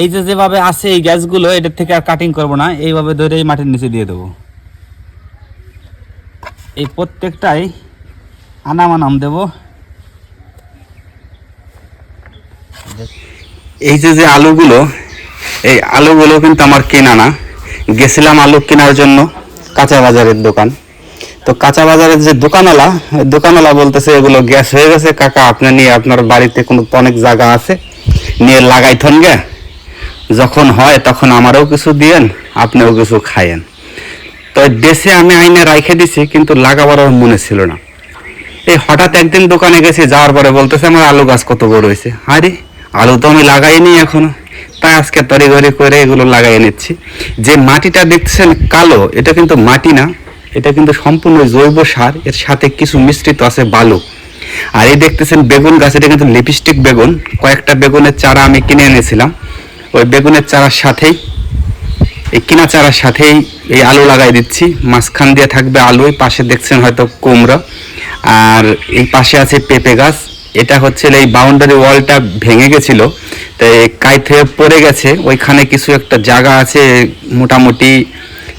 এই যে যেভাবে আছে এই গ্যাসগুলো, এটার থেকে আর কাটিং করব না, এইভাবে ধরে এই মাটির নিচে দিয়ে দেবো। এই প্রত্যেকটাই আনাম আনাম দেবো। এই যে যে আলুগুলো, এই আলুগুলো কিন্তু আমার কেনা না। গেছিলাম আলু কেনার জন্য কাঁচা বাজারের দোকান। তো কাঁচা বাজারের যে দোকানওয়ালা দোকানওয়ালা বলতেছে, এগুলো গ্যাস হয়ে গেছে, কাকা, আপনি নিয়ে আপনার বাড়িতে কোনো অনেক জায়গা আছে, নিয়ে লাগাই থন গে। যখন হয় তখন আমারও কিছু দিয়েন, আপনিও কিছু খায়েন তো দেশে আমি আইনে রাইখে দিছি, কিন্তু লাগাবার মনে ছিল না। এই হঠাৎ একদিন দোকানে গেছি, যাওয়ার পরে বলতেছে, আমার আলু গাছ কত বড় হয়েছে? আরে, আলু তো আমি লাগাইনি এখনও। তাই আজকে তড়িঘড়ি করে এগুলো লাগাই নিচ্ছি। যে মাটিটা দেখছেন কালো, এটা কিন্তু মাটি না, এটা কিন্তু সম্পূর্ণ জৈব সার, এর সাথে কিছু মিশ্রিত আছে বালু। আর এই দেখতেছেন বেগুন গাছ, এটা কিন্তু লিপস্টিক বেগুন। কয়েকটা বেগুনের চারা আমি কিনে এনেছিলাম। ওই বেগুনের চারার সাথেই, এই কিনা চারার সাথেই এই আলু লাগাই দিচ্ছি। মাঝখান দিয়ে থাকবে আলু পাশে দেখছেন হয়তো কুমড়া। আর এই পাশে আছে পেঁপে গাছ। এটা হচ্ছে এই বাউন্ডারি ওয়ালটা ভেঙে গেছিল তো কাইত পড়ে গেছে। ওইখানে কিছু একটা জায়গা আছে, মোটামুটি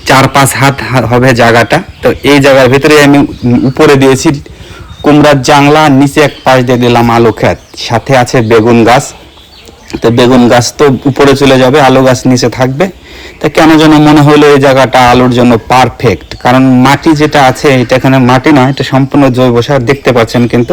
চার পাঁচ হাত হবে জায়গাটা। তো এই জায়গার ভিতরে আমি উপরে দিয়েছি কুমড়ার জাংলা, নিচে এক পাশ দিয়ে দিলাম আলু ক্ষেত। সাথে আছে বেগুন গাছ। তো বেগুন গাছ তো উপরে চলে যাবে, আলু গাছ নিচে থাকবে। তা কেন যেন মনে হলো এই জায়গাটা আলুর জন্য পারফেক্ট কারণ মাটি যেটা আছে, এটা এখানে মাটি নয়, এটা সম্পূর্ণ জৈব সার, দেখতে পাচ্ছেন কিন্তু।